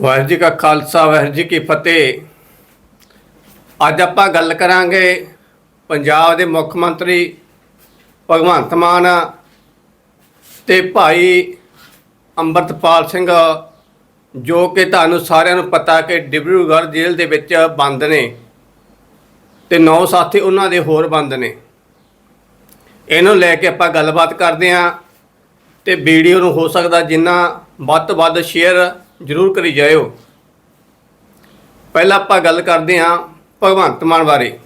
ਵਾਹਿਗੁਰੂ ਜੀ ਕਾ ਖਾਲਸਾ, ਵਾਹਿਗੁਰੂ ਜੀ ਕੀ ਫਤਿਹ। ਅੱਜ ਆਪਾਂ ਗੱਲ ਕਰਾਂਗੇ ਪੰਜਾਬ ਦੇ ਮੁੱਖ ਮੰਤਰੀ ਭਗਵੰਤ ਮਾਨ ਤੇ ਭਾਈ ਅੰਮ੍ਰਿਤਪਾਲ ਸਿੰਘ, ਜੋ ਕਿ ਤੁਹਾਨੂੰ ਸਾਰਿਆਂ ਨੂੰ ਪਤਾ ਕਿ ਡਿਬਰੂਗੜ੍ਹ ਜੇਲ੍ਹ ਦੇ ਵਿੱਚ ਬੰਦ ਨੇ ਤੇ ਨੌ ਸਾਥੀ ਉਹਨਾਂ ਦੇ ਹੋਰ ਬੰਦ ਨੇ। ਇਹਨੂੰ ਲੈ ਕੇ ਆਪਾਂ ਗੱਲਬਾਤ ਕਰਦੇ ਹਾਂ ਤੇ ਵੀਡੀਓ ਨੂੰ ਹੋ ਸਕਦਾ ਜਿੰਨਾ ਵੱਧ ਤੋਂ ਵੱਧ ਸ਼ੇਅਰ ਜ਼ਰੂਰ ਕਰੀ ਜਾਇਓ। ਪਹਿਲਾਂ ਆਪਾਂ ਗੱਲ ਕਰਦੇ ਹਾਂ ਭਗਵੰਤ ਮਾਨ ਬਾਰੇ।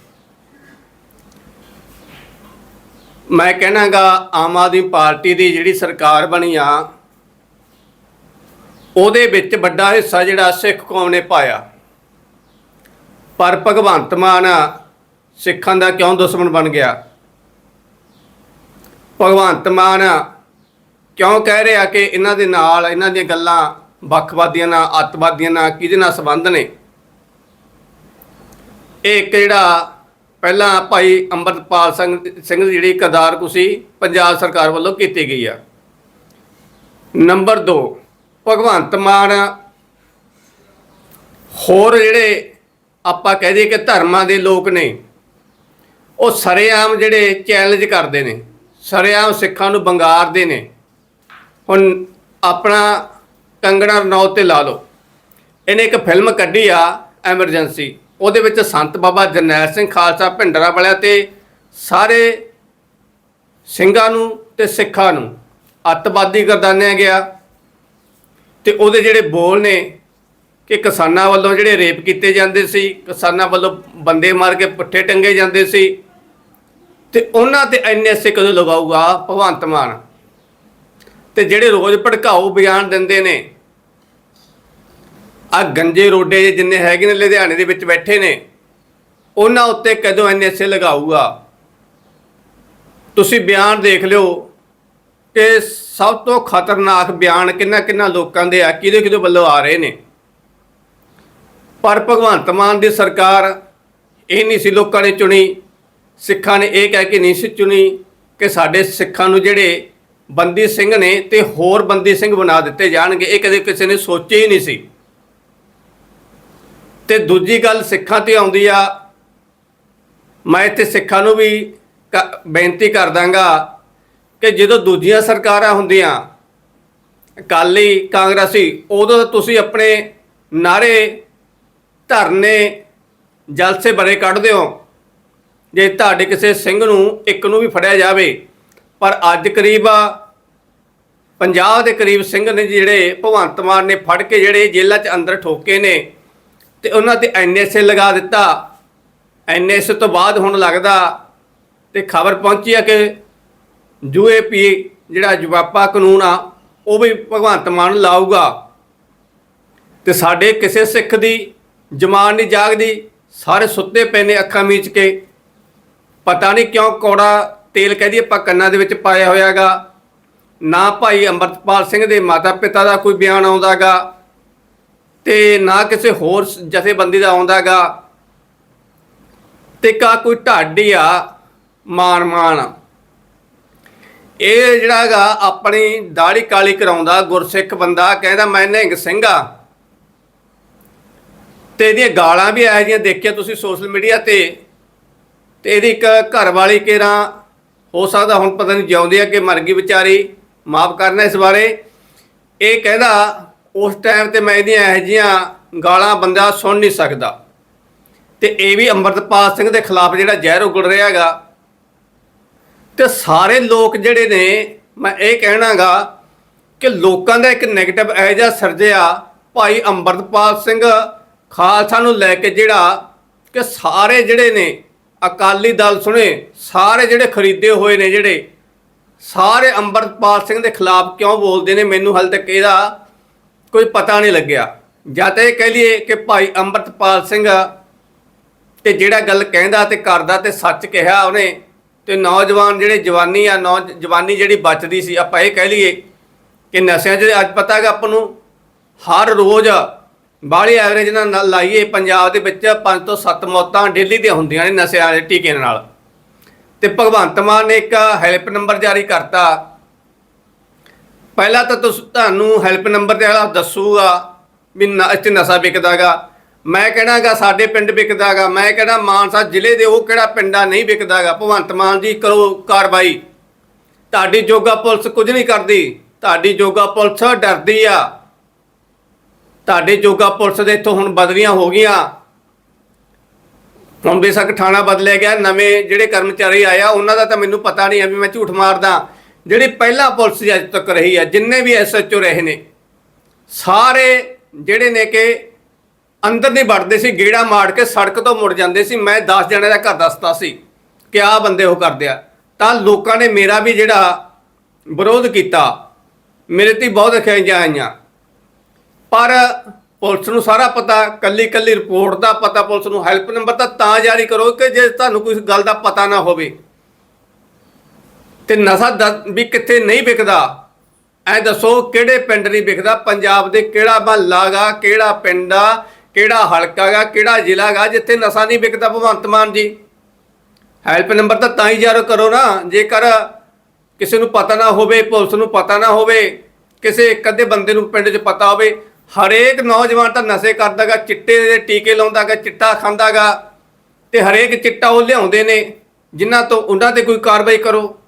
ਮੈਂ ਕਹਿਣਾਗਾ, ਆਮ ਆਦਮੀ ਪਾਰਟੀ ਦੀ ਜਿਹੜੀ ਸਰਕਾਰ ਬਣੀ ਆ, ਉਹਦੇ ਵਿੱਚ ਵੱਡਾ ਹਿੱਸਾ ਜਿਹੜਾ ਸਿੱਖ ਕੌਮ ਨੇ ਪਾਇਆ। ਪਰ ਭਗਵੰਤ ਮਾਨ ਸਿੱਖਾਂ ਦਾ ਕਿਉਂ ਦੁਸ਼ਮਣ ਬਣ ਗਿਆ? ਭਗਵੰਤ ਮਾਨ ਕਿਉਂ ਕਹਿ ਰਿਹਾ ਕਿ ਇਹਨਾਂ ਦੇ ਨਾਲ, ਇਹਨਾਂ ਦੀਆਂ ਗੱਲਾਂ ਵੱਖਵਾਦੀਆਂ ਨਾਲ, ਅੱਤਵਾਦੀਆਂ ਨਾਲ ਕਿਹਦੇ ਨਾਲ ਸੰਬੰਧ ਨੇ? ਇਹ ਇੱਕ ਜਿਹੜਾ ਪਹਿਲਾਂ ਭਾਈ ਅੰਮ੍ਰਿਤਪਾਲ ਸਿੰਘ ਸਿੰਘ ਦੀ ਜਿਹੜੀ ਕਦਾਰ ਕੁਸੀ ਪੰਜਾਬ ਸਰਕਾਰ ਵੱਲੋਂ ਕੀਤੀ ਗਈ ਆ। ਨੰਬਰ 2 ਭਗਵੰਤ ਮਾਨ ਹੋਰ ਜਿਹੜੇ ਆਪਾਂ ਕਹਿ ਦਈਏ ਕਿ ਧਰਮਾਂ ਦੇ ਲੋਕ ਨੇ, ਉਹ ਸਰੇਆਮ ਜਿਹੜੇ ਚੈਲੰਜ ਕਰਦੇ ਨੇ, ਸਰੇਆਮ ਸਿੱਖਾਂ ਨੂੰ ਬੰਗਾਰਦੇ ਨੇ, ਹੁਣ ਆਪਣਾ ਕੰਗਣਾ ਰਣੌਤ ਤੇ ਲਾ ਲਓ। ਇਹਨੇ ਇੱਕ ਫਿਲਮ ਕੱਢੀ ਆ ਐਮਰਜੈਂਸੀ ਉਹਦੇ ਵਿੱਚ ਸੰਤ ਬਾਬਾ ਜਰਨੈਲ ਸਿੰਘ ਖਾਲਸਾ ਭਿੰਡਰਾ ਵਾਲਿਆਂ ਤੇ ਸਾਰੇ ਸਿੰਘਾਂ ਨੂੰ ਤੇ ਸਿੱਖਾਂ ਨੂੰ ਅੱਤਵਾਦੀ ਗਰਦਾਨਿਆ ਗਿਆ। ਤੇ ਉਹਦੇ ਜਿਹੜੇ ਬੋਲ ਨੇ ਕਿ ਕਿਸਾਨਾਂ ਵੱਲੋਂ ਜਿਹੜੇ ਰੇਪ ਕੀਤੇ ਜਾਂਦੇ ਸੀ, ਕਿਸਾਨਾਂ ਵੱਲੋਂ ਬੰਦੇ ਮਾਰ ਕੇ ਪੁੱਠੇ ਟੰਗੇ ਜਾਂਦੇ ਸੀ, ਤੇ ਉਹਨਾਂ ਤੇ ਐਨਐਸਏ ਕਦੋਂ ਲਗਾਊਗਾ? ਭਗਵੰਤ ਮਾਨ। ਤੇ ਜਿਹੜੇ ਰੋਜ਼ ਭੜਕਾਊ ਬਿਆਨ ਦਿੰਦੇ ਨੇ ਆ ਗੰਜੇ ਰੋਡੇ ਜਿੰਨੇ ਹੈਗੇ ਨੇ ਲੁਧਿਆਣੇ ਦੇ ਵਿੱਚ ਬੈਠੇ ਨੇ, ਉਹਨਾਂ ਉੱਤੇ ਕਦੋਂ ਐਨਐਸਏ ਲਗਾਊਗਾ? ਤੁਸੀਂ ਬਿਆਨ ਦੇਖ ਲਿਓ ਕਿ ਸਭ ਤੋਂ ਖਤਰਨਾਕ ਬਿਆਨ ਕਿੰਨਾ ਕਿੰਨਾ ਲੋਕਾਂ ਦੇ ਆ, ਕਿਹਦੇ ਕਿਹਦੇ ਵੱਲੋਂ ਆ ਰਹੇ ਨੇ। ਪਰ ਭਗਵੰਤ ਮਾਨ ਦੀ ਸਰਕਾਰ ਇਹ ਨਹੀਂ ਸੀ ਲੋਕਾਂ ਨੇ ਚੁਣੀ। ਸਿੱਖਾਂ ਨੇ ਇਹ ਕਹਿ ਕੇ ਨਹੀਂ ਸੀ ਚੁਣੀ ਕਿ ਸਾਡੇ ਸਿੱਖਾਂ ਨੂੰ ਜਿਹੜੇ ਬੰਦੀ ਸਿੰਘ ਨੇ ਤੇ ਹੋਰ ਬੰਦੀ ਸਿੰਘ ਬਣਾ ਦਿੱਤੇ ਜਾਣਗੇ। ਇਹ ਕਦੇ ਕਿਸੇ ਨੇ ਸੋਚਿਆ ਹੀ ਨਹੀਂ ਸੀ। ਤੇ ਦੂਜੀ ਗੱਲ ਸਿੱਖਾਂ ਤੇ ਆਉਂਦੀ ਆ। ਮੈਂ ਇੱਥੇ ਸਿੱਖਾਂ ਨੂੰ ਵੀ ਕ- ਬੇਨਤੀ ਕਰ ਦਾਂਗਾ ਕਿ ਜਦੋਂ ਦੂਜੀਆਂ ਸਰਕਾਰਾਂ ਹੁੰਦੀਆਂ, ਅਕਾਲੀ ਕਾਂਗਰਸੀ, ਉਦੋਂ ਤੁਸੀਂ ਆਪਣੇ ਨਾਰੇ ਧਰਨੇ ਜਲਸੇ ਬਰੇ ਕੱਢਦੇ ਹੋ। ਜੇ ਤੁਹਾਡੇ ਕਿਸੇ ਸਿੰਘ ਨੂੰ ਇੱਕ ਨੂੰ ਵੀ ਫੜਿਆ ਜਾਵੇ, ਪਰ ਅੱਜ ਕਰੀਬ 50 ਦੇ ਕਰੀਬ ਸਿੰਘ ਨੇ ਜਿਹੜੇ ਭਗਵੰਤ ਮਾਨ ਨੇ ਫੜ ਕੇ ਜਿਹੜੇ ਜੇਲ੍ਹਾਂ 'ਚ ਅੰਦਰ ਠੋਕੇ ਨੇ ਤੇ ਉਹਨਾਂ ਤੇ ਐਨਐਸਏ ਲਗਾ ਦਿੱਤਾ। ਐਨਐਸਏ ਤੋਂ ਬਾਅਦ ਹੁਣ ਲੱਗਦਾ ਤੇ ਖਬਰ ਪਹੁੰਚੀ ਆ ਕਿ ਯੂਏਪੀ ਜਿਹੜਾ ਜਵਾਪਾ ਕਾਨੂੰਨ ਆ, ਉਹ ਵੀ ਭਗਵੰਤ ਮਾਨ ਲਾਊਗਾ। ਤੇ ਸਾਡੇ ਕਿਸੇ ਸਿੱਖ ਦੀ ਜਮਾਨ ਨਹੀਂ ਜਾਗਦੀ, ਸਾਰੇ ਸੁੱਤੇ ਪਏ ਨੇ ਅੱਖਾਂ ਮੀਚ ਕੇ। ਪਤਾ ਨਹੀਂ ਕਿਉਂ ਕੌੜਾ ਤੇਲ ਕਹਦੀ ਆਪਾਂ ਕੰਨਾਂ ਦੇ ਵਿੱਚ ਪਾਇਆ ਹੋਇਆਗਾ। ਨਾ ਭਾਈ ਅੰਮ੍ਰਿਤਪਾਲ ਸਿੰਘ ਦੇ ਮਾਤਾ ਪਿਤਾ ਦਾ ਕੋਈ ਬਿਆਨ ਆਉਂਦਾਗਾ। ਤੇ ਨਾ ਕਿਸੇ ਹੋਰ ਸ- ਜਥੇਬੰਦੀ ਦਾ ਆਉਂਦਾਗਾ ਤੇ ਕਾ ਕੋਈ ਢਾਡੀ ਆ ਮਾਨ ਮਾਨ ਇਹ ਜਿਹੜਾਗਾ ਆਪਣੀ ਦਾੜੀ ਕਾਲੀ ਕਰਾਉਂਦਾ, ਗੁਰਸਿੱਖ ਬੰਦਾ, ਕਹਿੰਦਾ ਮੈਂ ਨਿਹੰਗ ਸਿੰਘ ਆ। ਤੇ ਇਹਦੀਆਂ ਗਾਲਾਂ ਵੀ ਇਹੋ ਜਿਹੀਆਂ ਦੇਖੀਆਂ ਤੁਸੀਂ ਸੋਸ਼ਲ ਮੀਡੀਆ ਤੇ। ਤੇ ਇਹਦੀ ਇੱਕ ਘਰ ਵਾਲੀ ਕੇਰਾ ਹੋ ਸਕਦਾ ਹੁਣ ਪਤਾ ਨਹੀਂ ਜਿਉਂਦੀ ਆ ਕਿ ਮਰ ਗਈ ਵਿਚਾਰੀ, ਮਾਫ ਕਰਨਾ ਇਸ ਬਾਰੇ। ਇਹ ਕਹਿੰਦਾ ਉਸ ਟਾਈਮ ਤੇ ਮੈਂ ਇਹਦੀਆਂ ਇਹੋ ਜਿਹੀਆਂ ਗਾਲਾਂ ਬੰਦਾ ਸੁਣ ਨਹੀਂ ਸਕਦਾ। ਤੇ ਇਹ ਵੀ ਅੰਮ੍ਰਿਤਪਾਲ ਸਿੰਘ ਦੇ ਖਿਲਾਫ ਜਿਹੜਾ ਜ਼ਹਿਰ ਉਗੜ ਰਿਹਾ ਹੈਗਾ। ਤੇ ਸਾਰੇ ਲੋਕ ਜਿਹੜੇ ਨੇ, ਮੈਂ ਇਹ ਕਹਿਣਾਗਾ ਕਿ ਲੋਕਾਂ ਦਾ ਇੱਕ ਨੈਗੇਟਿਵ ਇਹੋ ਜਿਹਾ ਸਰਜਿਆ ਭਾਈ ਅੰਮ੍ਰਿਤਪਾਲ ਸਿੰਘ ਖਾਲਸਾ ਨੂੰ ਲੈ ਕੇ ਜਿਹੜਾ ਕਿ ਸਾਰੇ ਜਿਹੜੇ ਨੇ, ਅਕਾਲੀ ਦਲ ਸੁਣੇ, ਸਾਰੇ ਜਿਹੜੇ ਖਰੀਦੇ ਹੋਏ ਨੇ ਜਿਹੜੇ, ਸਾਰੇ ਅੰਮ੍ਰਿਤਪਾਲ ਸਿੰਘ ਦੇ ਖਿਲਾਫ ਕਿਉਂ ਬੋਲਦੇ ਨੇ? ਮੈਨੂੰ ਹਾਲੇ ਤੱਕ ਇਹਦਾ ਕੋਈ ਪਤਾ ਨਹੀਂ ਲੱਗਿਆ। ਜਾਂ ਤਾਂ ਇਹ ਕਹਿ ਲਈਏ ਕਿ ਭਾਈ ਅੰਮ੍ਰਿਤਪਾਲ ਸਿੰਘ ਤੇ ਜਿਹੜਾ ਗੱਲ ਕਹਿੰਦਾ ਤੇ ਕਰਦਾ ਤੇ ਸੱਚ ਕਿਹਾ ਉਹਨੇ, ਤੇ ਨੌਜਵਾਨ ਜਿਹੜੇ ਜਵਾਨੀ ਆ, ਨੌ ਜਵਾਨੀ ਜਿਹੜੀ ਬਚਦੀ ਸੀ, ਆਪਾਂ ਇਹ ਕਹਿ ਲਈਏ ਕਿ ਨਸ਼ਿਆਂ 'ਚ ਅੱਜ ਪਤਾ ਹੈਗਾ ਆਪਾਂ ਨੂੰ ਹਰ ਰੋਜ਼ ਬਾਹਲੀ ਐਵਰੇਜ ਨਾਲ ਲਾਈਏ, ਪੰਜਾਬ ਦੇ ਵਿੱਚ 5 ਤੋਂ 7 ਮੌਤਾਂ ਡੇਲੀ ਦੀਆਂ ਹੁੰਦੀਆਂ ਨੇ ਨਸ਼ਿਆਂ ਦੇ ਟੀਕੇ ਨਾਲ। ਤੇ ਭਗਵੰਤ ਮਾਨ ਨੇ ਇੱਕ ਹੈਲਪ ਨੰਬਰ ਜਾਰੀ ਕਰਤਾ। ਪਹਿਲਾਂ ਤਾਂ ਤੁਸ, ਤੁਹਾਨੂੰ ਹੈਲਪ ਨੰਬਰ ਤੇ ਵਾਲਾ ਦੱਸੂਗਾ ਵੀ ਇੱਥੇ ਨਸ਼ਾ ਵਿਕਦਾਗਾ। ਮੈਂ ਕਹਿਣਾਗਾ ਸਾਡੇ ਪਿੰਡ ਵਿਕਦਾਗਾ, ਮੈਂ ਕਹਿਣਾ ਮਾਨਸਾ ਜ਼ਿਲ੍ਹੇ ਦੇ ਉਹ ਕਿਹੜਾ ਪਿੰਡਾਂ ਨਹੀਂ ਵਿਕਦਾਗਾ। ਭਗਵੰਤ ਮਾਨ ਜੀ ਕਰੋ ਕਾਰਵਾਈ। ਤੁਹਾਡੀ ਜੋਗਾ ਪੁਲਿਸ ਕੁਝ ਨਹੀਂ ਕਰਦੀ। ਤੁਹਾਡੀ ਜੋਗਾ ਪੁਲਿਸ ਡਰਦੀ ਆ। ਤੁਹਾਡੇ ਜੋਗਾ ਪੁਲਿਸ ਦੇ ਇੱਥੋਂ ਹੁਣ ਬਦਲੀਆਂ ਹੋ ਗਈਆਂ। ਹੁਣ ਬੇਸ਼ੱਕ ਥਾਣਾ ਬਦਲਿਆ ਗਿਆ, ਨਵੇਂ ਜਿਹੜੇ ਕਰਮਚਾਰੀ ਆਇਆ ਉਹਨਾਂ ਦਾ ਤਾਂ ਮੈਨੂੰ ਪਤਾ ਨਹੀਂ ਹੈ ਵੀ ਮੈਂ ਝੂਠ ਮਾਰਦਾ। ਜਿਹੜੀ ਪਹਿਲਾਂ ਪੁਲਿਸ ਅੱਜ ਤੱਕ ਰਹੀ ਹੈ, ਜਿੰਨੇ ਵੀ ਐਸਐਚਓ ਰਹੇ ਨੇ, ਸਾਰੇ ਜਿਹੜੇ ਨੇ ਕਿ ਅੰਦਰ ਨਹੀਂ ਵੜਦੇ ਸੀ, ਗੇੜਾ ਮਾਰ ਕੇ ਸੜਕ ਤੋਂ ਮੁੜ ਜਾਂਦੇ ਸੀ। ਮੈਂ 10 ਜਣੇ ਦਾ ਘਰ ਦੱਸਦਾ ਸੀ ਕਿ ਆਹ ਬੰਦੇ ਉਹ ਕਰਦੇ ਆ। ਤਾਂ ਲੋਕਾਂ ਨੇ ਮੇਰਾ ਵੀ ਜਿਹੜਾ ਵਿਰੋਧ ਕੀਤਾ, ਮੇਰੇ ਤੇ ਬਹੁਤ ਖਿਆਈਆਂ ਆਈਆਂ। ਪਰ ਪੁਲਿਸ ਨੂੰ ਸਾਰਾ ਪਤਾ ਕੱਲੀ ਕੱਲੀ ਰਿਪੋਰਟ ਦਾ ਪਤਾ, ਪੁਲਿਸ ਨੂੰ ਹੈਲਪ ਨੰਬਰ ਤਾਂ ਤਾਂ ਜਾਰੀ ਕਰੋ ਕਿ ਜੇ ਤੁਹਾਨੂੰ ਕੋਈ ਗੱਲ ਦਾ ਪਤਾ ਨਾ ਹੋਵੇ। ਤੇ ਨਸ਼ਾ ਦ- ਵੀ ਕਿੱਥੇ ਨਹੀਂ ਵਿਕਦਾ। ਐ ਦੱਸੋ ਕਿਹੜੇ ਪਿੰਡ ਨਹੀਂ ਵਿਕਦਾ, ਪੰਜਾਬ ਦੇ ਕਿਹੜਾ ਮਹੱਲਾ ਗਾ, ਕਿਹੜਾ ਪਿੰਡ ਆ, ਕਿਹੜਾ ਹਲਕਾ ਗਾ, ਕਿਹੜਾ ਜ਼ਿਲ੍ਹਾ ਗਾ, ਜਿੱਥੇ ਨਸ਼ਾ ਨਹੀਂ ਵਿਕਦਾ ਭਗਵੰਤ ਮਾਨ ਜੀ। ਹੈਲਪ ਨੰਬਰ ਤਾਂ ਤਾਂ ਹੀ ਜਾਰੀ ਕਰੋ ਨਾ, ਜੇਕਰ ਕਿਸੇ ਨੂੰ ਪਤਾ ਨਾ ਹੋਵੇ, ਪੁਲਿਸ ਨੂੰ ਪਤਾ ਨਾ ਹੋਵੇ, ਕਿਸੇ ਇੱਕ ਅੱਧੇ ਬੰਦੇ ਨੂੰ ਪਿੰਡ 'ਚ ਪਤਾ ਹੋਵੇ, ਹਰੇਕ ਨੌਜਵਾਨ ਤਾਂ ਨਸ਼ੇ ਕਰਦਾਗਾ ਚਿੱਟੇ ਦੇ ਟੀਕੇ ਲਾਉਂਦਾਗਾ ਚਿੱਟਾ ਖਾਂਦਾਗਾ ਤੇ ਹਰੇਕ ਚਿੱਟਾ ਉਹ ਲਿਆਉਂਦੇ ਨੇ, ਜਿਨ੍ਹਾਂ ਤੋਂ ਉਹਨਾਂ ਤੇ ਕੋਈ ਕਾਰਵਾਈ ਕਰੋ।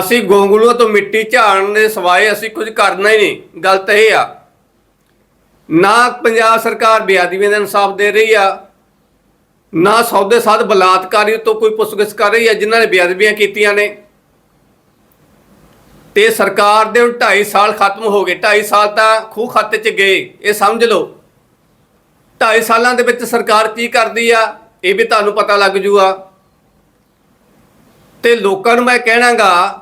ਅਸੀਂ ਗੋਂਗਲੂਆਂ ਤੋਂ ਮਿੱਟੀ ਝਾੜਨ ਦੇ ਸਿਵਾਏ ਅਸੀਂ ਕੁਝ ਕਰਨਾ ਹੀ ਨਹੀਂ। ਗਲਤ ਇਹ ਆ। ਨਾ ਪੰਜਾਬ ਸਰਕਾਰ ਬੇਅਦਬੀ ਦਾ ਇਨਸਾਫ ਦੇ ਰਹੀ ਆ, ਨਾ ਸੌਦੇ ਸਾਧ ਬਲਾਤਕਾਰੀ ਤੋਂ ਕੋਈ ਪੁੱਛਗਿੱਛ ਕਰ ਰਹੀ ਆ, ਜਿਨ੍ਹਾਂ ਨੇ ਬੇਅਦਬੀਆਂ ਕੀਤੀਆਂ ਨੇ। ਤੇ ਸਰਕਾਰ ਦੇ 2.5 ਸਾਲ ਖਤਮ ਹੋ ਗਏ। 2.5 ਸਾਲ ਤਾਂ ਖੂਹ ਖਾਤੇ 'ਚ ਗਏ, ਇਹ ਸਮਝ ਲਓ। 2.5 ਸਾਲਾਂ ਦੇ ਵਿੱਚ ਸਰਕਾਰ ਕੀ ਕਰਦੀ ਆ, ਇਹ ਵੀ ਤੁਹਾਨੂੰ ਪਤਾ ਲੱਗ ਜੂਗਾ ਤੇ ਲੋਕਾਂ ਨੂੰ ਮੈਂ ਕਹਿਣਾਗਾ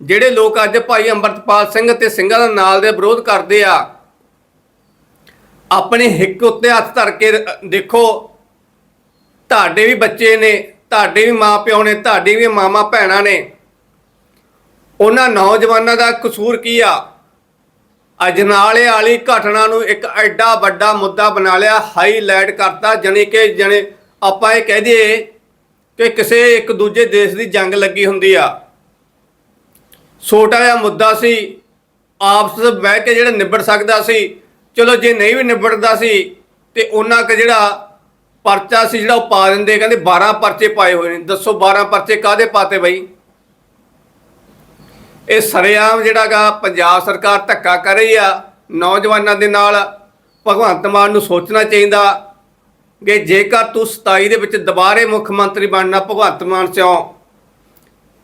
ਜਿਹੜੇ ਲੋਕ ਅੱਜ ਭਾਈ ਅੰਮ੍ਰਿਤਪਾਲ ਸਿੰਘ ਅਤੇ ਸਿੰਘਾਂ ਦਾ ਨਾਲ ਦੇ ਵਿਰੋਧ ਕਰਦੇ ਆ, ਆਪਣੇ ਹਿੱਕ ਉੱਤੇ ਹੱਥ ਧਰ ਕੇ ਦੇਖੋ, ਤੁਹਾਡੇ ਵੀ ਬੱਚੇ ਨੇ, ਤੁਹਾਡੇ ਵੀ ਮਾਪਿਓ ਨੇ, ਤੁਹਾਡੀ ਵੀ ਮਾਮਾ ਭੈਣਾਂ ਨੇ, ਉਹਨਾਂ ਨੌਜਵਾਨਾਂ ਦਾ ਕਸੂਰ ਕੀ ਆ? ਅਜਨਾਲੇ ਵਾਲੀ ਘਟਨਾ ਨੂੰ ਇੱਕ ਐਡਾ ਵੱਡਾ ਮੁੱਦਾ ਬਣਾ ਲਿਆ ਹਾਈਲਾਈਟ ਕਰਤਾ, ਜਣੀ ਕਿ ਜਣੇ ਆਪਾਂ ਇਹ ਕਹਿ ਦਈਏ ਕਿ ਕਿਸੇ ਇੱਕ ਦੂਜੇ ਦੇਸ਼ ਦੀ ਜੰਗ ਲੱਗੀ ਹੁੰਦੀ ਆ। ਛੋਟਾ ਜਿਹਾ ਮੁੱਦਾ ਸੀ, ਆਪਸ ਵਿੱਚ ਬਹਿ ਕੇ ਜਿਹੜਾ ਨਿਬੜ ਸਕਦਾ ਸੀ, ਚਲੋ ਜੇ ਨਹੀਂ ਵੀ ਨਿਬੜਦਾ ਸੀ, ਤੇ ਉਹਨਾਂ ਕ ਜਿਹੜਾ ਪਰਚਾ ਸੀ ਜਿਹੜਾ ਉਹ ਪਾ ਦਿੰਦੇ, ਕਹਿੰਦੇ 12 ਪਰਚੇ ਪਾਏ ਹੋਏ ਨੇ। ਦੱਸੋ 12 ਪਰਚੇ ਕਾਦੇ ਪਾਤੇ ਬਈ? ਇਹ ਸਰੇਆਮ ਜਿਹੜਾਗਾ ਪੰਜਾਬ ਸਰਕਾਰ ਧੱਕਾ ਕਰ ਰਹੀ ਆ, ਨੌਜਵਾਨਾਂ ਦੇ ਨਾਲ। ਭਗਵੰਤ ਮਾਨ ਨੂੰ ਸੋਚਣਾ ਚਾਹੀਦਾ ਕਿ ਜੇਕਰ ਤੂੰ 27 ਦੇ ਵਿੱਚ ਦੁਬਾਰੇ ਮੁੱਖ ਮੰਤਰੀ ਬਣਨਾ, ਭਗਵੰਤ ਮਾਨ 'ਚੋਂ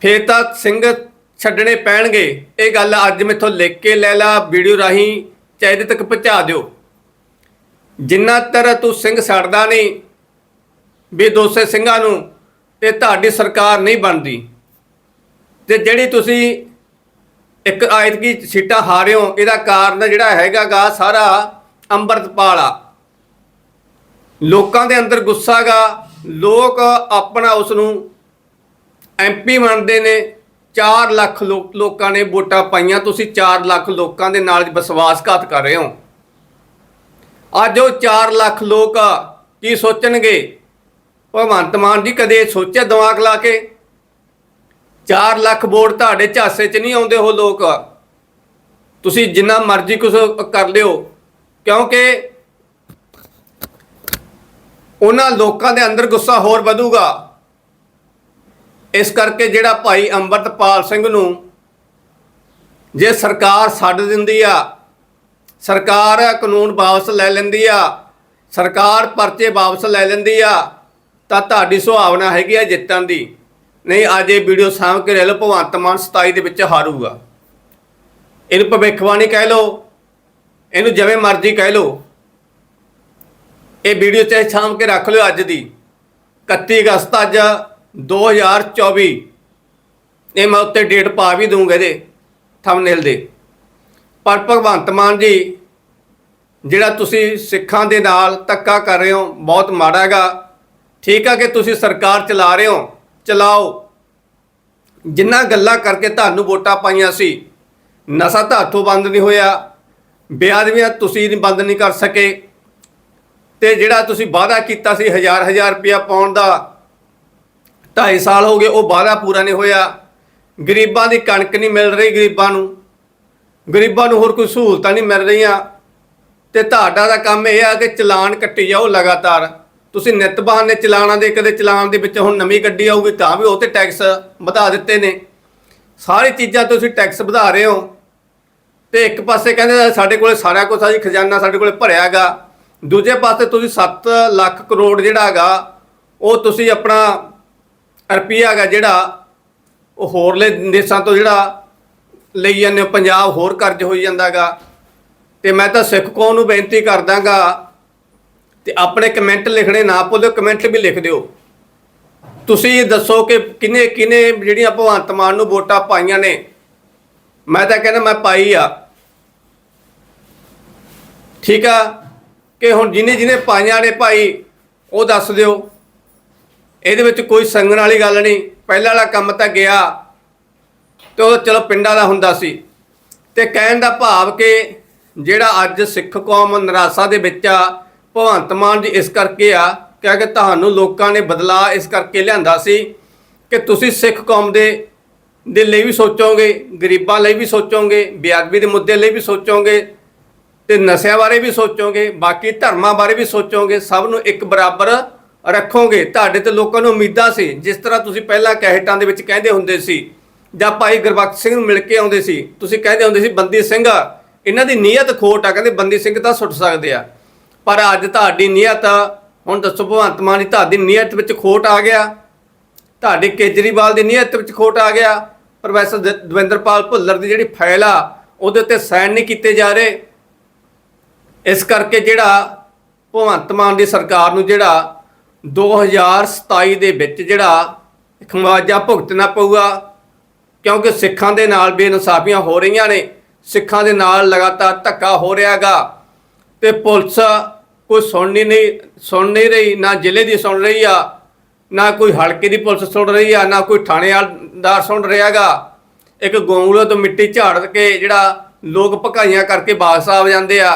ਫੇਰ ਤਾਂ ਸਿੰਘ ਛੱਡਣੇ ਪੈਣਗੇ। ਇਹ ਗੱਲ ਅੱਜ ਮੈਥੋਂ ਲਿਖ ਕੇ ਲੈ ਲਾ, ਵੀਡੀਓ ਰਾਹੀਂ ਚਾਹੇ ਤੱਕ ਪਹੁੰਚਾ ਦਿਓ। ਜਿੰਨਾ ਤਰ ਤੂੰ ਸਿੰਘ ਛੱਡਦਾ ਨਹੀਂ ਵੀ ਦੋਸੇ ਸਿੰਘਾਂ ਨੂੰ ਤੇ ਤੁਹਾਡੀ ਸਰਕਾਰ ਨਹੀਂ ਬਣਦੀ। ਤੇ ਜਿਹੜੀ ਤੁਸੀਂ ਇੱਕ ਆਇਤਕੀ ਸੀਟਾਂ ਹਾਰਿਓ, ਇਹਦਾ ਕਾਰਨ ਜਿਹੜਾ ਹੈਗਾਗਾ ਸਾਰਾ ਅੰਮ੍ਰਿਤਪਾਲ ਆ। ਲੋਕਾਂ ਦੇ ਅੰਦਰ ਗੁੱਸਾ ਗਾ, ਲੋਕ ਆਪਣਾ ਉਸ ਨੂੰ ਐਮਪੀ ਮੰਨਦੇ ਨੇ 4 ਲੱਖ ਲੋਕਾਂ ਨੇ ਵੋਟਾਂ ਪਾਈਆਂ, ਤੁਸੀਂ 4 ਲੱਖ ਲੋਕਾਂ ਦੇ ਨਾਲ ਵਿਸ਼ਵਾਸਘਾਤ ਕਰ ਰਹੇ ਹੋ। ਅੱਜ ਉਹ 4 ਲੱਖ ਲੋਕ ਕੀ ਸੋਚਣਗੇ? ਭਗਵੰਤ ਮਾਨ ਜੀ ਕਦੇ ਸੋਚਿਆ ਦਿਮਾਗ ਲਾ ਕੇ? 4 ਲੱਖ ਵੋਟ ਤੁਹਾਡੇ ਝਾਸੇ 'ਚ ਨਹੀਂ ਆਉਂਦੇ ਉਹ ਲੋਕ। ਤੁਸੀਂ ਜਿੰਨਾ ਮਰਜ਼ੀ ਕੁਝ ਕਰ ਲਿਓ। ਕਿਉਂਕਿ ਉਹਨਾਂ ਲੋਕਾਂ ਦੇ ਅੰਦਰ ਗੁੱਸਾ ਹੋਰ ਵਧੂਗਾ। ਇਸ ਕਰਕੇ ਜਿਹੜਾ ਭਾਈ ਅੰਮ੍ਰਿਤਪਾਲ ਸਿੰਘ ਨੂੰ ਜੇ ਸਰਕਾਰ ਛੱਡ ਦਿੰਦੀ ਆ, ਸਰਕਾਰ ਕਾਨੂੰਨ ਵਾਪਸ ਲੈ ਲੈਂਦੀ ਆ, ਸਰਕਾਰ ਪਰਚੇ ਵਾਪਸ ਲੈ ਲੈਂਦੀ ਆ, ਤਾਂ ਤੁਹਾਡੀ ਸੁਭਾਵਨਾ ਹੈਗੀ ਆ ਜਿੱਤਣ ਦੀ। ਨਹੀਂ, ਅੱਜ ਇਹ ਵੀਡੀਓ ਸਾਂਭ ਕੇ ਰਹਿ ਲਓ, ਭਗਵੰਤ ਮਾਨ 27 ਦੇ ਵਿੱਚ ਹਾਰੂਗਾ। ਇਹਨੂੰ ਭਵਿੱਖਬਾਣੀ ਕਹਿ ਲਓ, ਇਹਨੂੰ ਜਿਵੇਂ ਮਰਜ਼ੀ ਕਹਿ ਲਓ। ਇਹ ਵੀਡੀਓ ਚਾਹੇ ਸਾਂਭ ਕੇ ਰੱਖ ਲਿਓ ਅੱਜ ਦੀ। 31 ਅਗਸਤ ਅੱਜ 2024 ਇਹ ਮੈਂ ਉੱਤੇ ਡੇਟ ਪਾ ਵੀ ਦੂੰਗਾ ਇਹਦੇ ਥੰਬਨੇਲ ਦੇ। ਪਰ ਭਗਵੰਤ ਮਾਨ ਜੀ, ਜਿਹੜਾ ਤੁਸੀਂ ਸਿੱਖਾਂ ਦੇ ਨਾਲ ਧੱਕਾ ਕਰ ਰਹੇ ਹੋ, ਬਹੁਤ ਮਾੜਾ ਹੈਗਾ। ਠੀਕ ਆ ਕਿ ਤੁਸੀਂ ਸਰਕਾਰ ਚਲਾ ਰਹੇ ਹੋ, ਚਲਾਓ। ਜਿੰਨਾ ਗੱਲਾਂ ਕਰਕੇ ਤੁਹਾਨੂੰ ਵੋਟਾਂ ਪਾਈਆਂ ਸੀ, ਨਸ਼ਾ ਤਾਂ ਬੰਦ ਨਹੀਂ ਹੋਇਆ ਬੇਅਦਬੀਆਂ ਤੁਸੀਂ ਨਹੀਂ ਬੰਦ ਨਹੀਂ ਕਰ ਸਕੇ। ਤੇ ਜਿਹੜਾ ਤੁਸੀਂ ਵਾਅਦਾ ਕੀਤਾ ਸੀ ਹਜ਼ਾਰ ਹਜ਼ਾਰ ਰੁਪਇਆ ਪਾਉਣ ਦਾ 2.5 ਸਾਲ ਹੋ ਗਏ, ਉਹ ਵਾਅਦਾ ਪੂਰਾ ਨਹੀਂ ਹੋਇਆ। ਗਰੀਬਾਂ ਦੀ ਕਣਕ ਨਹੀਂ ਮਿਲ ਰਹੀ ਗਰੀਬਾਂ ਨੂੰ। ਗਰੀਬਾਂ ਨੂੰ ਹੋਰ ਕੋਈ ਸਹੂਲਤਾਂ ਨਹੀਂ ਮਿਲ ਰਹੀਆਂ। ਤੇ ਤੁਹਾਡਾ ਦਾ ਕੰਮ ਇਹ ਆ ਕਿ ਚਲਾਨ ਕੱਟੀ ਜਾਓ ਲਗਾਤਾਰ। ਤੁਸੀਂ ਨਿਤ ਬਹਾਨੇ ਚਲਾਨਾਂ ਦੇ, ਕਦੇ ਚਲਾਨ ਦੇ ਵਿੱਚ ਹੁਣ ਨਵੀਂ ਗੱਡੀ ਆਊਗੀ, ਤਾਂ ਵੀ ਉਹ ਤੇ ਟੈਕਸ ਵਧਾ ਦਿੱਤੇ ਨੇ। ਸਾਰੀ ਚੀਜ਼ਾਂ ਤੁਸੀਂ ਟੈਕਸ ਵਧਾ ਰਹੇ ਹੋ। ਤੇ ਇੱਕ ਪਾਸੇ ਕਹਿੰਦੇ ਸਾਡੇ ਕੋਲੇ ਸਾਰਾ ਕੁਝ ਆ ਜੀ, ਖਜ਼ਾਨਾ ਸਾਡੇ ਕੋਲੇ ਭਰਿਆਗਾ ਦੂਜੇ ਪਾਸੇ ਤੁਸੀਂ 7 ਲੱਖ ਕਰੋੜ ਜਿਹੜਾ ਹੈਗਾ, ਉਹ ਤੁਸੀਂ ਆਪਣਾ ਰੁਪਈਆ ਹੈਗਾ ਜਿਹੜਾ ਉਹ ਹੋਰਲੇ ਦੇਸ਼ਾਂ ਤੋਂ ਜਿਹੜਾ ਲਈ ਜਾਂਦੇ ਹੋ, ਪੰਜਾਬ ਹੋਰ ਕਰਜ਼ ਹੋਈ ਜਾਂਦਾਗਾ ਤੇ ਮੈਂ ਤਾਂ ਸਿੱਖ ਕੌਮ ਨੂੰ ਬੇਨਤੀ ਕਰਦਾਗਾ ਤੇ ਆਪਣੇ ਕਮੈਂਟ ਲਿਖਣੇ ਨਾ ਭੁੱਲਿਓ ਕਮੈਂਟ ਵੀ ਲਿਖ ਦਿਓ। ਤੁਸੀਂ ਦੱਸੋ ਕਿ ਕਿਨੇ ਕਿਨੇ ਜਿਹੜੀਆਂ ਭਗਵੰਤ ਮਾਨ ਨੂੰ ਵੋਟਾਂ ਪਾਈਆਂ ਨੇ? ਮੈਂ ਤਾਂ ਕਹਿੰਦਾ ਮੈਂ ਪਾਈ ਆ। ਠੀਕ ਆ? ਕਿ ਹੁਣ ਜਿਹਨੇ ਜਿਹਨੇ ਪਾਈਆਂ ਨੇ ਭਾਈ, ਉਹ ਦੱਸ ਦਿਓ। ਇਹਦੇ ਵਿੱਚ ਕੋਈ ਸੰਗਣ ਵਾਲੀ ਗੱਲ ਨਹੀਂ। ਪਹਿਲਾਂ ਵਾਲਾ ਕੰਮ ਤਾਂ ਗਿਆ ਤੇ ਉਹ ਚਲੋ ਪਿੰਡਾਂ ਦਾ ਹੁੰਦਾ ਸੀ। ਤੇ ਕਹਿਣ ਦਾ ਭਾਵ ਕਿ ਜਿਹੜਾ ਅੱਜ ਸਿੱਖ ਕੌਮ ਨਿਰਾਸ਼ਾ ਦੇ ਵਿੱਚ ਆ, ਭਗਵੰਤ ਮਾਨ ਜੀ ਇਸ ਕਰਕੇ ਆ ਕਿਉਂਕਿ ਤੁਹਾਨੂੰ ਲੋਕਾਂ ਨੇ ਬਦਲਾ ਇਸ ਕਰਕੇ ਲਿਆਂਦਾ ਸੀ ਕਿ ਤੁਸੀਂ ਸਿੱਖ ਕੌਮ ਦੇ ਦੇ ਲਈ ਵੀ ਸੋਚੋਗੇ, ਗਰੀਬਾਂ ਲਈ ਵੀ ਸੋਚੋਗੇ, ਬੇਅਦਬੀ ਦੇ ਮੁੱਦੇ ਲਈ ਵੀ ਸੋਚੋਗੇ ਤੇ ਨਸ਼ਿਆਂ ਬਾਰੇ ਵੀ ਸੋਚੋਗੇ, ਬਾਕੀ ਧਰਮਾਂ ਬਾਰੇ ਵੀ ਸੋਚੋਗੇ, ਸਭ ਨੂੰ ਇੱਕ ਬਰਾਬਰ ਰੱਖੋਗੇ। ਤੁਹਾਡੇ ਤੇ ਲੋਕਾਂ ਨੂੰ ਉਮੀਦਾਂ ਸੀ। ਜਿਸ ਤਰ੍ਹਾਂ ਤੁਸੀਂ ਪਹਿਲਾਂ ਕੈਹਟਾਂ ਦੇ ਵਿੱਚ ਕਹਿੰਦੇ ਹੁੰਦੇ ਸੀ ਜਾਂ ਭਾਈ ਗੁਰਬਖਸ਼ ਸਿੰਘ ਨੂੰ ਮਿਲ ਕੇ ਆਉਂਦੇ ਸੀ, ਤੁਸੀਂ ਕਹਿੰਦੇ ਹੁੰਦੇ ਸੀ, ਬੰਦੀ ਸਿੰਘ ਇਹਨਾਂ ਦੀ ਨੀਅਤ ਖੋਟ ਆ। ਕਹਿੰਦੇ, ਬੰਦੀ ਸਿੰਘ ਤਾਂ ਸੁੱਟ ਸਕਦੇ ਆ। ਪਰ ਅੱਜ ਤੁਹਾਡੀ ਨੀਅਤ, ਹੁਣ ਦੱਸੋ ਭਗਵੰਤ ਮਾਨ ਦੀ ਤੁਹਾਡੀ ਨੀਅਤ ਵਿੱਚ ਖੋਟ ਆ ਗਿਆ। ਤੁਹਾਡੇ ਕੇਜਰੀਵਾਲ ਦੀ ਨੀਅਤ ਵਿੱਚ ਖੋਟ ਆ ਗਿਆ। ਪ੍ਰੋਫੈਸਰ ਦਵਿੰਦਰਪਾਲ ਭੁੱਲਰ ਦੀ ਜਿਹੜੀ ਫਾਈਲ ਆ, ਉਹਦੇ ਉੱਤੇ ਸਾਈਨ ਨਹੀਂ ਕੀਤੇ ਜਾ ਰਹੇ। ਇਸ ਕਰਕੇ ਜਿਹੜਾ ਭਗਵੰਤ ਮਾਨ ਦੀ ਸਰਕਾਰ ਨੂੰ ਜਿਹੜਾ 2027 ਦੇ ਵਿੱਚ ਜਿਹੜਾ ਖਮਾਜਾ ਭੁਗਤਣਾ ਪਊਗਾ, ਕਿਉਂਕਿ ਸਿੱਖਾਂ ਦੇ ਨਾਲ ਬੇਇਨਸਾਫੀਆਂ ਹੋ ਰਹੀਆਂ ਨੇ, ਸਿੱਖਾਂ ਦੇ ਨਾਲ ਲਗਾਤਾਰ ਧੱਕਾ ਹੋ ਰਿਹਾਗਾ ਤੇ ਪੁਲਿਸ ਕੋਈ ਸੁਣਨੀ ਨਹੀਂ ਸੁਣ ਨਹੀਂ ਰਹੀ, ਨਾ ਜ਼ਿਲ੍ਹੇ ਦੀ ਸੁਣ ਰਹੀ ਆ, ਨਾ ਕੋਈ ਹਲਕੇ ਦੀ ਪੁਲਿਸ ਸੁਣ ਰਹੀ ਆ, ਨਾ ਕੋਈ ਥਾਣੇਦਾਰ ਸੁਣ ਰਿਹਾਗਾ। ਇੱਕ ਗੋਂਗਲੋ ਤੋਂ ਮਿੱਟੀ ਝਾੜ ਕੇ ਜਿਹੜਾ ਲੋਕ ਭਕਾਈਆਂ ਕਰਕੇ ਬਾਸ ਆ ਜਾਂਦੇ ਆ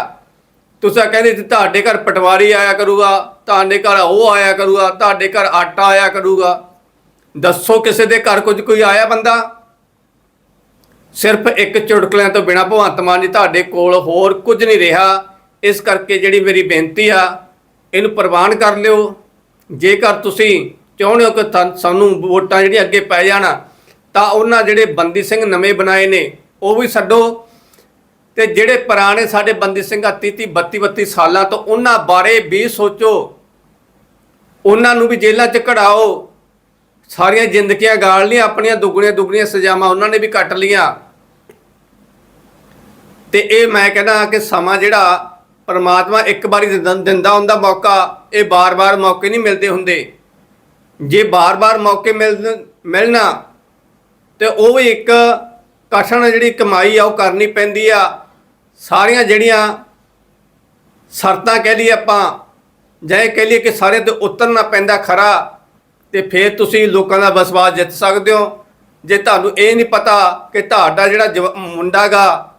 ਤੁਸੀਂ ਕਹਿੰਦੇ ਸੀ ਤੁਹਾਡੇ ਘਰ ਪਟਵਾਰੀ ਆਇਆ ਕਰੂਗਾ, ਤੁਹਾਡੇ ਘਰ ਉਹ ਆਇਆ ਕਰੂਗਾ, ਤੁਹਾਡੇ ਘਰ ਆਟਾ ਆਇਆ ਕਰੂਗਾ। ਦੱਸੋ ਕਿਸੇ ਦੇ ਘਰ ਕੁਝ ਕੋਈ ਆਇਆ ਬੰਦਾ? ਸਿਰਫ ਇੱਕ ਚੁਟਕਲਿਆਂ ਤੋਂ ਬਿਨਾ ਭਗਵੰਤ ਮਾਨ ਜੀ ਤੁਹਾਡੇ ਕੋਲ ਹੋਰ ਕੁਝ ਨਹੀਂ ਰਿਹਾ। ਇਸ ਕਰਕੇ ਜਿਹੜੀ ਮੇਰੀ ਬੇਨਤੀ ਆ, ਇਹਨੂੰ ਪ੍ਰਵਾਨ ਕਰ ਲਿਓ। ਜੇਕਰ ਤੁਸੀਂ ਚਾਹੁੰਦੇ ਹੋ ਕਿ ਸਾਨੂੰ ਵੋਟਾਂ ਜਿਹੜੀਆਂ ਅੱਗੇ ਪੈ ਜਾਣ, ਤਾਂ ਉਹਨਾਂ ਜਿਹੜੇ ਬੰਦੀ ਸਿੰਘ ਨਵੇਂ ਬਣਾਏ ਨੇ, ਉਹ ਵੀ ਛੱਡੋ। ਤੇ ਜਿਹੜੇ ਪੁਰਾਣੇ ਸਾਡੇ ਬੰਦੀ ਸਿੰਘ ਆ 30 32 32 ਸਾਲਾਂ ਤੋਂ ਉਹਨਾਂ ਬਾਰੇ ਵੀ ਸੋਚੋ। ਉਹਨਾਂ ਨੂੰ ਵੀ ਜੇਲ੍ਹਾਂ 'ਚ ਕਢਾਓ। ਸਾਰੀਆਂ ਜ਼ਿੰਦਗੀਆਂ ਗਾਲ ਲੀਆਂ, ਆਪਣੀਆਂ ਦੁੱਗਣੀਆਂ ਦੁੱਗਣੀਆਂ ਸਜ਼ਾਵਾਂ ਉਹਨਾਂ ਨੇ ਵੀ ਕੱਟ ਲੀਆਂ। ਤੇ ਇਹ ਮੈਂ ਕਹਿੰਦਾ ਕਿ ਸਮਾਂ ਜਿਹੜਾ ਪਰਮਾਤਮਾ ਇੱਕ ਵਾਰੀ ਦਿੰਦਾ ਹੁੰਦਾ ਮੌਕਾ, ਇਹ ਬਾਰ-ਬਾਰ ਮੌਕੇ ਨਹੀਂ ਮਿਲਦੇ ਹੁੰਦੇ। ਜੇ ਬਾਰ-ਬਾਰ ਮੌਕੇ ਮਿਲ, ਮਿਲਣਾ, ਤੇ ਉਹ ਵੀ ਇੱਕ ਕਠਨ ਜਿਹੜੀ ਕਮਾਈ ਆ, ਉਹ ਕਰਨੀ ਪੈਂਦੀ ਆ। ਸਾਰੀਆਂ ਜਿਹੜੀਆਂ ਸ਼ਰਤਾਂ ਕਹਿ ਲਈਏ ਆਪਾਂ, ਜਾਂ ਇਹ ਕਹਿ ਲਈਏ ਕਿ ਸਾਰੇ ਤੇ ਉਤਰਨਾ ਪੈਂਦਾ ਖਰਾ, ਤੇ ਫਿਰ ਤੁਸੀਂ ਲੋਕਾਂ ਦਾ ਵਿਸ਼ਵਾਸ ਜਿੱਤ ਸਕਦੇ ਹੋ। ਜੇ ਤੁਹਾਨੂੰ ਇਹ ਨਹੀਂ ਪਤਾ ਕਿ ਤੁਹਾਡਾ ਜਿਹੜਾ ਜਵ- ਮੁੰਡਾ ਗਾ,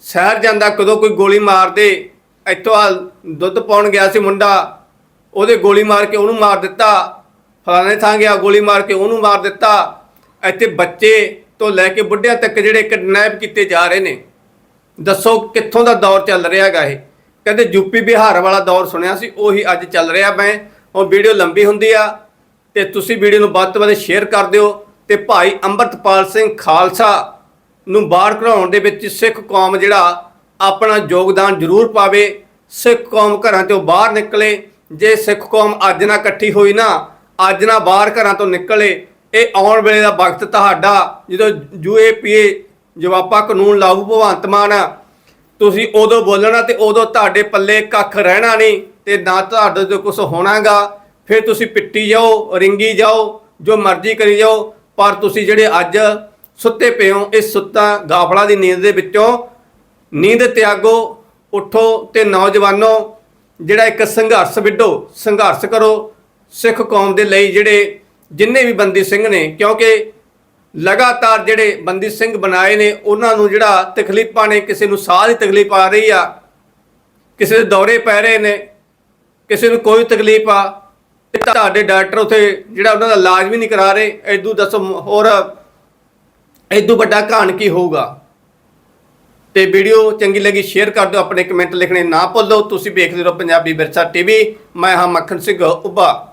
ਸ਼ਹਿਰ ਜਾਂਦਾ, ਕਦੋਂ ਕੋਈ ਗੋਲੀ ਮਾਰ ਦੇ ਇੱਥੋਂ ਆ ਦੁੱਧ ਪਾਉਣ ਗਿਆ ਸੀ ਮੁੰਡਾ, ਉਹਦੇ ਗੋਲੀ ਮਾਰ ਕੇ ਉਹਨੂੰ ਮਾਰ ਦਿੱਤਾ, ਫਲਾਣੇ ਥਾਂ ਗਿਆ, ਗੋਲੀ ਮਾਰ ਕੇ ਉਹਨੂੰ ਮਾਰ ਦਿੱਤਾ, ਇੱਥੇ ਬੱਚੇ ਤੋਂ ਲੈ ਕੇ ਬੁੱਢਿਆਂ ਤੱਕ ਜਿਹੜੇ ਕਿਡਨੈਪ ਕੀਤੇ ਜਾ ਰਹੇ ਨੇ। ਦੱਸੋ ਕਿੱਥੋਂ ਦਾ ਦੌਰ ਚੱਲ ਰਿਹਾ ਹੈਗਾ ਇਹ? ਕਹਿੰਦੇ ਯੂਪੀ ਬਿਹਾਰ ਵਾਲਾ ਦੌਰ ਸੁਣਿਆ ਸੀ, ਉਹੀ ਅੱਜ ਚੱਲ ਰਿਹਾ ਮੈਂ। ਉਹ ਵੀਡੀਓ ਲੰਬੀ ਹੁੰਦੀ ਆ ਤੇ ਤੁਸੀਂ ਵੀਡੀਓ ਨੂੰ ਵੱਧ ਤੋਂ ਵੱਧ ਸ਼ੇਅਰ ਕਰ ਦਿਓ ਤੇ ਭਾਈ ਅੰਮ੍ਰਿਤਪਾਲ ਸਿੰਘ ਖਾਲਸਾ ਨੂੰ ਬਾਹਰ ਕਢਾਉਣ ਦੇ ਵਿੱਚ ਸਿੱਖ ਕੌਮ ਜਿਹੜਾ ਆਪਣਾ ਯੋਗਦਾਨ ਜ਼ਰੂਰ ਪਾਵੇ, ਸਿੱਖ ਕੌਮ ਘਰਾਂ ਤੋਂ ਬਾਹਰ ਨਿਕਲੇ, ਜੇ ਸਿੱਖ ਕੌਮ ਅੱਜ ਨਾ ਇਕੱਠੀ ਹੋਈ ਨਾ, ਅੱਜ ਨਾ ਬਾਹਰ ਘਰਾਂ ਤੋਂ ਨਿਕਲੇ, ਇਹ ਆਉਣ ਵੇਲੇ ਦਾ ਵਕਤ ਤੁਹਾਡਾ, ਜਦੋਂ ਯੂਏਪੀਏ ਜਵਾਬਾ ਕਾਨੂੰਨ ਲਾਗੂ ਭਗਵੰਤ ਮਾਨ। ਆ, ਤੁਸੀਂ ਉਦੋਂ ਬੋਲਣਾ ਤੇ ਉਦੋਂ ਤੁਹਾਡੇ ਪੱਲੇ ਕੱਖ ਰਹਿਣਾ ਨਹੀਂ ਤੇ ਨਾ ਤੁਹਾਡੇ ਤੋਂ ਕੁਝ ਹੋਣਾਗਾ। ਫਿਰ ਤੁਸੀਂ ਪਿੱਟੀ ਜਾਓ ਰਿੰਗੀ ਜਾਓ ਜੋ ਮਰਜ਼ੀ ਕਰੀ ਜਾਓ ਪਰ ਤੁਸੀਂ ਜਿਹੜੇ ਅੱਜ ਸੁੱਤੇ ਪਏ ਹੋ ਇਸ ਸੁੱਤਾ ਗਾਫਲਾ ਦੀ ਨੀਂਦ ਦੇ ਵਿੱਚੋਂ ਨੀਂਦ ਤਿਆਗੋ ਉਠੋ ਤੇ ਨੌਜਵਾਨੋ ਜਿਹੜਾ ਇੱਕ ਸੰਘਰਸ਼ ਵਿੱਢੋ ਸੰਘਰਸ਼ ਕਰੋ ਸਿੱਖ ਕੌਮ ਦੇ ਲਈ ਜਿਹੜੇ ਜਿੰਨੇ ਵੀ ਬੰਦੀ ਸਿੰਘ ਨੇ ਕਿਉਂਕਿ ਲਗਾਤਾਰ ਜਿਹੜੇ ਬੰਦੀ ਸਿੰਘ ਬਣਾਏ ਨੇ, ਉਹਨਾਂ ਨੂੰ ਜਿਹੜਾ ਤਕਲੀਫਾਂ ਨੇ, ਕਿਸੇ ਨੂੰ ਸਾਹ ਦੀ ਤਕਲੀਫ ਆ ਰਹੀ ਆ, ਕਿਸੇ ਦੇ ਦੌਰੇ ਪੈ ਰਹੇ ਨੇ, ਕਿਸੇ ਨੂੰ ਕੋਈ ਤਕਲੀਫ ਆ, ਤੇ ਤੁਹਾਡੇ ਡਾਕਟਰ ਉਥੇ ਜਿਹੜਾ ਉਹਨਾਂ ਦਾ ਇਲਾਜ ਵੀ ਨਹੀਂ ਕਰਾ ਰਹੇ ਐਦੂ ਦੱਸੋ ਹੋਰ ਐਦੂ ਵੱਡਾ ਘਾਣ ਕੀ ਹੋਊਗਾ? ਤੇ ਵੀਡੀਓ ਚੰਗੀ ਲੱਗੀ, ਸ਼ੇਅਰ ਕਰ ਦਿਓ, ਆਪਣੇ ਕਮੈਂਟ ਲਿਖਣੇ ਨਾ ਭੁੱਲੋ, ਤੁਸੀਂ ਵੇਖਦੇ ਰਹੋ ਪੰਜਾਬੀ ਵਿਰਸਾ ਟੀਵੀ, ਮੈਂ ਹਾਂ ਮੱਖਣ ਸਿੰਘ, ਉੱਭਾ।